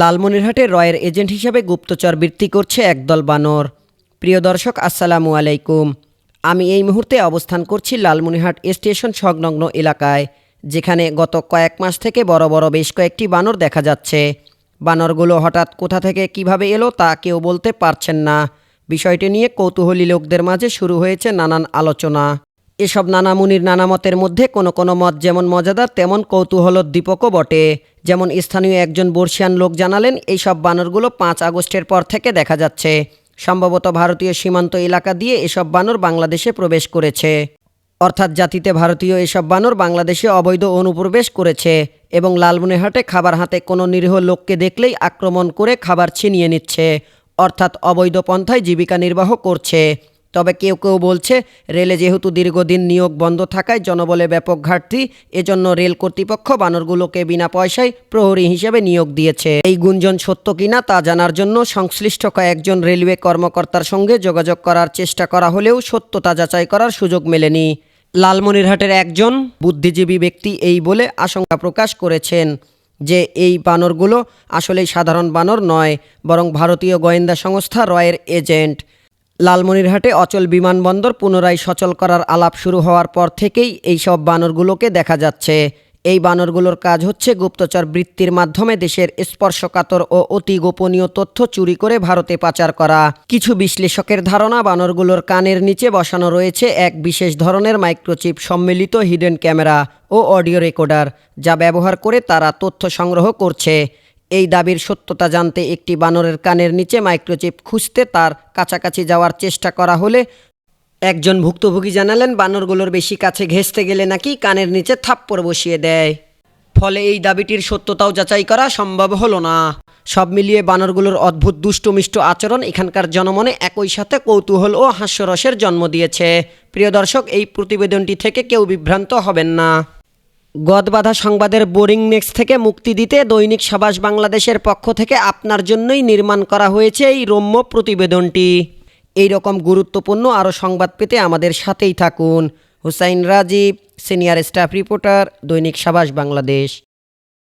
লালমনিরহাটে রয়ের এজেন্ট হিসেবে গুপ্তচর বৃত্তি করছে একদল বানর। প্রিয় দর্শক, আসসালামু আলাইকুম। আমি এই মুহূর্তে অবস্থান করছি লালমনিরহাট স্টেশন সংলগ্ন এলাকায়, যেখানে গত কয়েক মাস থেকে বড় বড় বেশ কয়েকটি বানর দেখা যাচ্ছে। বানরগুলো হঠাৎ কোথা থেকে কীভাবে এলো তা কেউ বলতে পারছেন না। বিষয়টি নিয়ে কৌতূহলী লোকদের মাঝে শুরু হয়েছে নানান আলোচনা। এসব নানা মুনির নানা মতের মধ্যে কোনো কোনো মত যেমন মজাদার, তেমন কৌতূহলোদ্দীপকও বটে। যেমন স্থানীয় একজন বর্ষিয়ান লোক জানালেন এইসব বানরগুলো পাঁচ আগস্টের পর থেকে দেখা যাচ্ছে। সম্ভবত ভারতীয় সীমান্ত এলাকা দিয়ে এসব বানর বাংলাদেশে প্রবেশ করেছে। অর্থাৎ জাতিতে ভারতীয় এসব বানর বাংলাদেশে অবৈধ অনুপ্রবেশ করেছে এবং লালমনিরহাটে খাবার হাতে কোনো নিরীহ লোককে দেখলেই আক্রমণ করে খাবার ছিনিয়ে নিচ্ছে। অর্থাৎ অবৈধ পন্থায় জীবিকা নির্বাহ করছে। তবে কেউ কেউ বলছে, রেলে যেহেতু দীর্ঘদিন নিয়োগ বন্ধ থাকায় জনবলে ব্যাপক ঘাটতি, এজন্য রেল কর্তৃপক্ষ বানরগুলোকে বিনা পয়সায় প্রহরী হিসেবে নিয়োগ দিয়েছে। এই গুঞ্জন সত্য কিনা তা জানার জন্য সংশ্লিষ্ট কয়েকজন রেলওয়ে কর্মকর্তার সঙ্গে যোগাযোগ করার চেষ্টা করা হলেও সত্যতা যাচাই করার সুযোগ মেলেনি। লালমনিরহাটের একজন বুদ্ধিজীবী ব্যক্তি এই বলে আশঙ্কা প্রকাশ করেছেন যে এই বানরগুলো আসলেই সাধারণ বানর নয়, বরং ভারতীয় গোয়েন্দা সংস্থা রয়ের এজেন্ট। লালমনিরহাটে অচল বিমানবন্দর পুনরায় সচল করার আলাপ শুরু হওয়ার পর থেকেই এই সব বানরগুলোকে দেখা যাচ্ছে। এই বানরগুলোর কাজ হচ্ছে গুপ্তচর বৃত্তির মাধ্যমে দেশের স্পর্শকাতর ও অতি গোপনীয় তথ্য চুরি করে ভারতে পাচার করা। কিছু বিশ্লেষকের ধারণা, বানরগুলোর কানের নিচে বসানো রয়েছে এক বিশেষ ধরনের মাইক্রোচিপ সম্মিলিত হিডেন ক্যামেরা ও অডিও রেকর্ডার, যা ব্যবহার করে তারা তথ্য সংগ্রহ করছে। এই দাবির সত্যতা জানতে একটি বানরের কানের নিচে মাইক্রোচিপ খুঁজতে তার কাছাকাছি যাওয়ার চেষ্টা করা হলে একজন ভুক্তভোগী জানালেন, বানরগুলোর বেশি কাছে ঘেঁষতে গেলে নাকি কানের নিচে থাপ্পড় বসিয়ে দেয়। ফলে এই দাবিটির সত্যতাও যাচাই করা সম্ভব হলো না। সব মিলিয়ে বানরগুলোর অদ্ভুত, দুষ্টমিষ্ট আচরণ এখানকার জনমনে একই সাথে কৌতূহল ও হাস্যরসের জন্ম দিয়েছে। প্রিয় দর্শক, এই প্রতিবেদনটি থেকে কেউ বিভ্রান্ত হবেন না। গদবাধা সংবাদের বোরিং নেক্স থেকে মুক্তি দিতে দৈনিক সাবাস বাংলাদেশের পক্ষ থেকে আপনার জন্যই নির্মাণ করা হয়েছে এই রম্য প্রতিবেদনটি। এই রকম গুরুত্বপূর্ণ আরও সংবাদ পেতে আমাদের সাথেই থাকুন। Hussain Rajib, senior staff reporter, দৈনিক সাবাস বাংলাদেশ।